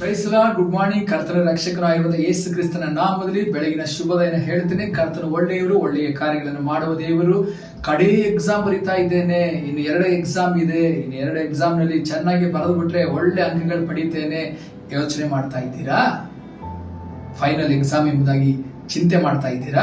ಪ್ರೈಸಲ good morning ಕರ್ತನ ರಕ್ಷಕರಾಗಿರುವ ಯೇಸು ಕ್ರಿಸ್ತನ ನಾಮದಲ್ಲಿ ಬೆಳಗಿನ ಶುಭದಯನ ಹೇಳ್ತೇನೆ. ಕರ್ತನ ಒಳ್ಳೆಯವರು, ಒಳ್ಳೆಯ ಕಾರ್ಯಗಳನ್ನು ಮಾಡುವ ದೇವರು. ಕಡೆ ಎಕ್ಸಾಮ್ ಬರಿತಾ ಇದ್ದೇನೆ. ಇನ್ನು ಎರಡು ಎಕ್ಸಾಮ್ ಇದೆ. ಇನ್ನು ಎರಡು ಎಕ್ಸಾಮ್ನಲ್ಲಿ ಚೆನ್ನಾಗಿ ಬರೆದು ಬಿಟ್ರೆ ಒಳ್ಳೆ ಅಂಕಗಳು ಪಡಿತೇನೆ. ಯೋಚನೆ ಮಾಡ್ತಾ ಇದ್ದೀರಾ? ಫೈನಲ್ ಎಕ್ಸಾಮ್ ಎಂಬುದಾಗಿ ಚಿಂತೆ ಮಾಡ್ತಾ ಇದ್ದೀರಾ?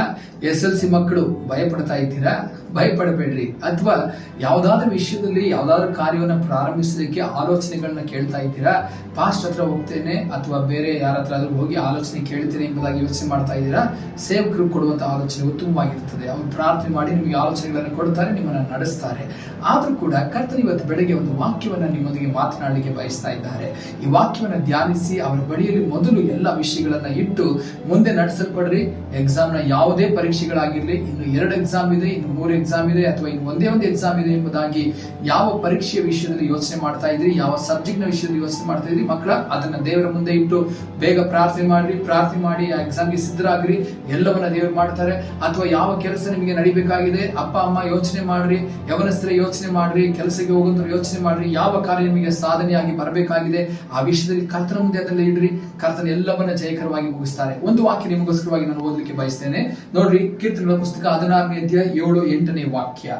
ಎಸ್ ಎಲ್ ಸಿ ಮಕ್ಕಳು ಭಯಪಡ್ತಾ ಇದ್ದೀರಾ? ಭಯಪಡಬೇಡ್ರಿ. ಅಥವಾ ಯಾವುದಾದ್ರೂ ವಿಷಯದಲ್ಲಿ ಯಾವುದಾದ್ರೂ ಕಾರ್ಯವನ್ನು ಪ್ರಾರಂಭಿಸಲಿಕ್ಕೆ ಆಲೋಚನೆಗಳನ್ನ ಕೇಳ್ತಾ ಇದ್ದೀರಾ? ಪಾಸ್ಟ್ ಹತ್ರ ಹೋಗ್ತೇನೆ ಅಥವಾ ಬೇರೆ ಯಾರ ಹತ್ರ ಆದ್ರೂ ಹೋಗಿ ಆಲೋಚನೆ ಕೇಳ್ತೇನೆ ಎಂಬುದಾಗಿ ಯೋಚನೆ ಮಾಡ್ತಾ ಇದ್ದೀರಾ? ಸೇವಕರು ಕೊಡುವಂತ ಆಲೋಚನೆ ಉತ್ತಮವಾಗಿರ್ತದೆ ಅವ್ರು ಪ್ರಾರ್ಥನೆ ಮಾಡಿ ನಿಮಗೆ ಆಲೋಚನೆಗಳನ್ನು ಕೊಡ್ತಾರೆ, ನಿಮ್ಮನ್ನ ನಡೆಸ್ತಾರೆ. ಆದರೂ ಕೂಡ ಕರ್ತನ ಇವತ್ತು ಬೆಳಗ್ಗೆ ಒಂದು ವಾಕ್ಯವನ್ನ ನಿಮ್ಮೊಂದಿಗೆ ಮಾತನಾಡಲಿಕ್ಕೆ ಬಯಸ್ತಾ ಇದ್ದಾರೆ. ಈ ವಾಕ್ಯವನ್ನು ಧ್ಯಾನಿಸಿ ಅವರ ಬಳಿಯಲ್ಲಿ ಮೊದಲು ಎಲ್ಲ ವಿಷಯಗಳನ್ನ ಇಟ್ಟು ಮುಂದೆ ನಡೆಸಲ್ಪಡ್ರಿ. ಎಕ್ಸಾಮ್ನ ಯಾವುದೇ ಪರೀಕ್ಷೆಗಳಾಗಿರ್ಲಿ, ಇನ್ನು ಎರಡು ಎಕ್ಸಾಮ್ ಇದೆ, ಇನ್ನು ಮೂರು ಎಕ್ಸಾಮ್ ಇದೆ, ಅಥವಾ ಇನ್ನು ಒಂದೇ ಒಂದು ಎಕ್ಸಾಮ್ ಇದೆ ಎಂಬುದಾಗಿ ಯಾವ ಪರೀಕ್ಷೆಯ ವಿಷಯದಲ್ಲಿ ಯೋಚನೆ ಮಾಡ್ತಾ ಇದ್ರಿ, ಯಾವ ಸಬ್ಜೆಕ್ಟ್ನ ವಿಷಯದಲ್ಲಿ ಯೋಚನೆ ಮಾಡ್ತಾ ಇದ್ರಿ, ಮಕ್ಕಳ ಅದನ್ನ ದೇವರ ಮುಂದೆ ಇಟ್ಟು ಬೇಗ ಪ್ರಾರ್ಥನೆ ಮಾಡ್ರಿ, ಪ್ರಾರ್ಥನೆ ಮಾಡಿ ಆ ಎಕ್ಸಾಮ್ಗೆ ಸಿದ್ಧರಾಗ್ರಿ. ಎಲ್ಲವನ್ನ ದೇವರು ಮಾಡ್ತಾರೆ. ಅಥವಾ ಯಾವ ಕೆಲಸ ನಿಮಗೆ ನಡಿಬೇಕಾಗಿದೆ, ಅಪ್ಪ, ಅಮ್ಮ ಯೋಚನೆ ಮಾಡ್ರಿ, ಯವನಸ್ಥರ ಯೋಚನೆ ಮಾಡ್ರಿ, ಕೆಲಸಕ್ಕೆ ಹೋಗುವಂತ ಯೋಚನೆ ಮಾಡ್ರಿ, ಯಾವ ಕಾರ್ಯ ನಿಮಗೆ ಸಾಧನೆಯಾಗಿ ಬರಬೇಕಾಗಿದೆ, ಆ ವಿಷಯದಲ್ಲಿ ಕರ್ತನ ಮುಂದೆ ಅದನ್ನ ಇಡ್ರಿ. ಕರ್ತನ ಎಲ್ಲವನ್ನ ಜಯಕರವಾಗಿ ಮುಗಿಸ್ತಾರೆ. ಒಂದು ವಾಕ್ಯ ನಿಮಗೋಸ್ಕರವಾಗಿ ನಾನು ಓದಲಿಕ್ಕೆ ಬಯಸ್ತೇನೆ. ನೋಡ್ರಿ, ಕೀರ್ತನೆಗಳ ಪುಸ್ತಕ ಹದಿನಾರನೇ ಅಧ್ಯಾಯ ಏಳು ಎಂಟನೇ ವಾಕ್ಯ.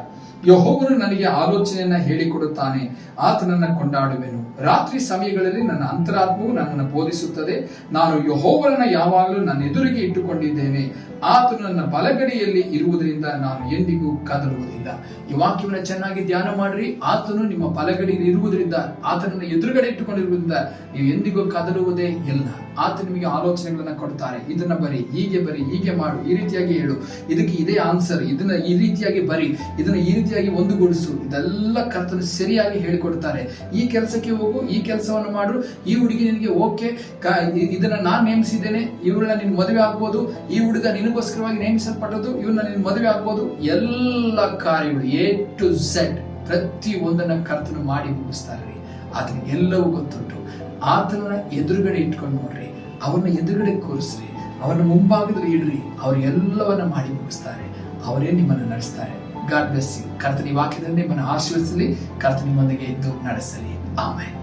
ಯಹೋವನು ನನಗೆ ಆಲೋಚನೆಯನ್ನ ಹೇಳಿಕೊಡುತ್ತಾನೆ. ಆತನನ್ನ ಕೊಂಡಾಡುವೆನು. ರಾತ್ರಿ ಸಮಯಗಳಲ್ಲಿ ನನ್ನ ಅಂತರಾತ್ಮವು ನನ್ನನ್ನು ಬೋಧಿಸುತ್ತದೆ. ನಾನು ಯಹೋವನನ್ನ ಯಾವಾಗಲೂ ನನ್ನ ಎದುರಿಗೆ ಇಟ್ಟುಕೊಂಡಿದ್ದೇನೆ. ಆತನು ನನ್ನ ಬಲಗಡೆಯಲ್ಲಿ ಇರುವುದರಿಂದ ನಾನು ಎಂದಿಗೂ ಕದಲುವುದಿಲ್ಲ. ಈ ವಾಕ್ಯವನ್ನು ಚೆನ್ನಾಗಿ ಧ್ಯಾನ ಮಾಡ್ರಿ. ಆತನು ನಿಮ್ಮ ಬಲಗಡೆಯಲ್ಲಿ ಇರುವುದರಿಂದ, ಆತನನ್ನ ಎದುರುಗಡೆ ಇಟ್ಟುಕೊಂಡಿರುವುದರಿಂದ ನೀವು ಎಂದಿಗೂ ಕದಲುವುದೇ ಇಲ್ಲ. ಆತ ನಿಮಗೆ ಆಲೋಚನೆಗಳನ್ನ ಕೊಡ್ತಾರೆ. ಇದನ್ನ ಬರಿ, ಹೀಗೆ ಬರಿ, ಹೀಗೆ ಮಾಡು, ಈ ರೀತಿಯಾಗಿ ಹೇಳು. ಇದಕ್ಕೆ ಇದೇ ಆನ್ಸರ್ ಇದನ್ನ ಈ ರೀತಿಯಾಗಿ ಬರಿ, ಇದನ್ನ ಈ ರೀತಿಯಾಗಿ ಒಂದುಗೂಡಿಸು. ಇದೆಲ್ಲ ಕರ್ತನ ಸರಿಯಾಗಿ ಹೇಳಿಕೊಡ್ತಾರೆ. ಈ ಕೆಲಸಕ್ಕೆ ಹೋಗು, ಈ ಕೆಲಸವನ್ನು ಮಾಡು. ಈ ಹುಡುಗಿ ನಿನಗೆ ಓಕೆ ಇದನ್ನ ನಾನು ನೇಮಿಸಿದ್ದೇನೆ. ಇವಳನ್ನ ನಿನ್ ಮದುವೆ ಆಗ್ಬೋದು. ಈ ಹುಡುಗ ನಿನಗೋಸ್ಕರವಾಗಿ ನೇಮಿಸಲ್ಪಟ್ಟದ್ದು. ಇವನ್ನ ನಿನ್ ಮದುವೆ ಆಗ್ಬೋದು. ಎಲ್ಲ ಕಾರ್ಯಗಳು ಎ ಟು ಝೆಡ್ ಪ್ರತಿ ಒಂದನ್ನ ಕರ್ತನ ಮಾಡಿ ಮುಗಿಸ್ತಾರೆ ಆತನಿಗೆ ಎಲ್ಲವೂ ಗೊತ್ತುಂಟು. ಆತನ ಎದುರುಗಡೆ ಇಟ್ಕೊಂಡು ನೋಡ್ರಿ. ಅವನ್ನ ಎದುರುಗಡೆ ಕೂರಿಸ್ರಿ ಅವನ ಮುಂಭಾಗದಲ್ಲಿ ಇಡ್ರಿ, ಅವರು ಎಲ್ಲವನ್ನ ಮಾಡಿ ಮುಗಿಸ್ತಾರೆ. ಅವರೇ ನಿಮ್ಮನ್ನು ನಡೆಸ್ತಾರೆ. ಗಾಡ್ ಬ್ಲೆಸ್ ಯು ಕರ್ತನಿ ವಾಕ್ಯದಲ್ಲಿ ನಿಮ್ಮನ್ನು ಆಶೀರ್ವಿಸಲಿ ಕರ್ತನಿ ನಿಮ್ಮೊಂದಿಗೆ ಇದ್ದು ನಡೆಸಲಿ. ಆಮೇಲೆ